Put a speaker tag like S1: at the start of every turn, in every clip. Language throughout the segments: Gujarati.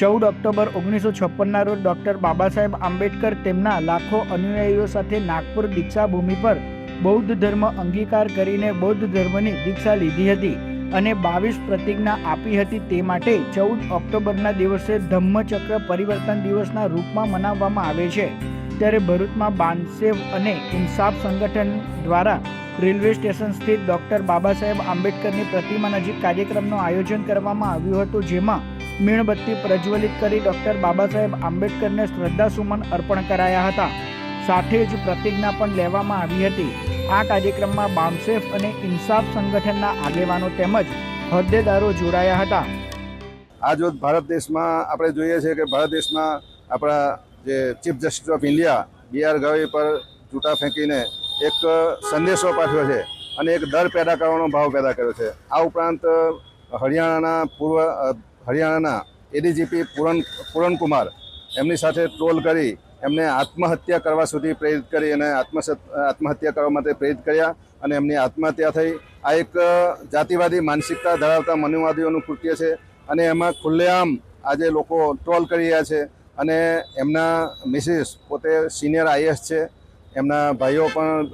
S1: ચૌદ ઓક્ટોબર ઓગણીસો છપ્પનના રોજ ડૉક્ટર બાબા સાહેબ આંબેડકર તેમના લાખો અનુયાયીઓ સાથે નાગપુર દીક્ષાભૂમિ પર બૌદ્ધ ધર્મ અંગીકાર કરીને બૌદ્ધ ધર્મની દીક્ષા લીધી હતી અને બાવીસ પ્રતિજ્ઞા આપી હતી તે માટે ચૌદ ઓક્ટોબરના દિવસે ધમ્મચક્ર પરિવર્તન દિવસના રૂપમાં મનાવવામાં આવે છે. ત્યારે ભરૂચમાં બાંધસેવ અને ઇન્સાફ સંગઠન દ્વારા રેલવે સ્ટેશન સ્થિત ડૉક્ટર બાબા સાહેબ આંબેડકરની પ્રતિમા નજીક કાર્યક્રમનું આયોજન કરવામાં આવ્યું હતું, જેમાં મીણબત્તી પ્રજ્વલિત કરી ડૉક્ટર બાબા સાહેબ આંબેડકરને શ્રદ્ધાસુમન અર્પણ કરાયા હતા. સાથે જ પ્રતિજ્ઞા પણ લેવામાં આવી હતી. આ કાર્યક્રમમાં બામસેફ અને ઇન્સાફ સંગઠનના આગેવાનો તેમજ હોદ્દેદારો જોડાયા હતા.
S2: આજ રોજ ભારત દેશમાં આપણે જોઈએ છે કે ભારત દેશમાં આપણા જે chief justice of India B R Gavai પર ચૂંટા ફેંકીને એક સંદેશો પાઠવ્યો છે અને એક દર પેદા કરવાનો ભાવ પેદા કર્યો છે. આ ઉપરાંત હરિયાણાના પૂર્વ હરિયાણાના એડીજીપી પૂરણ, પૂરણકુમાર એમની સાથે ટ્રોલ કરી એમને આત્મહત્યા કરવા સુધી પ્રેરિત કરી અને આત્મહત્યા કરવા માટે પ્રેરિત કર્યા અને એમની આત્મહત્યા થઈ. આ એક જાતિવાદી માનસિકતા ધરાવતા મનુવાદીઓનું કૃત્ય છે અને એમાં ખુલ્લેઆમ આજે લોકો ટ્રોલ કરી રહ્યા છે અને એમના મિસિસ પોતે સિનિયર આઈએસ છે. એમના ભાઈઓ પણ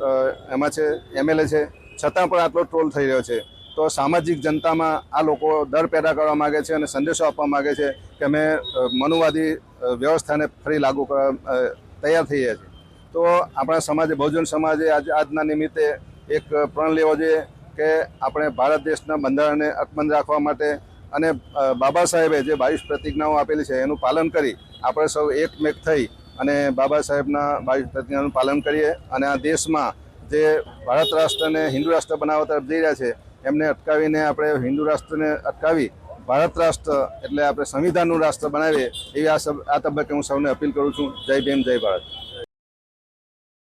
S2: એમાં છે, એમએલએ છે. છતાં પણ આટલો ટ્રોલ થઈ રહ્યો છે. તો સામાજિક જનતામાં આ લોકો ડર પેદા કરવા માગે છે અને સંદેશો આપવા માગે છે કે અમે મનુવાદી વ્યવસ્થાને ફરી લાગુ કરવા તૈયાર થઈએ છીએ. તો આપણા સમાજે, બહુજન સમાજે આજ, આજના નિમિત્તે એક પ્રણ લેવો જોઈએ કે આપણે ભારત દેશના બંધારણને અકબંધ રાખવા માટે અને બાબા સાહેબે જે બાવીસ પ્રતિજ્ઞાઓ આપેલી છે એનું પાલન કરી આપણે સૌ એકમેક થઈ અને બાબા સાહેબના બાવીસ પ્રતિજ્ઞાનું પાલન કરીએ અને આ દેશમાં જે ભારત રાષ્ટ્રને હિન્દુ રાષ્ટ્ર બનાવવા તરફ જઈ રહ્યા છે એમને અટકાવીને આપણે હિન્દુ રાષ્ટ્રને અટકાવી, ભારત રાષ્ટ્ર એટલે આપણે સંવિધાનનું રાષ્ટ્ર બનાવીએ, એવી આ તબક્કે હું સૌને અપીલ કરું છું. જય ભીમ, જય ભારત.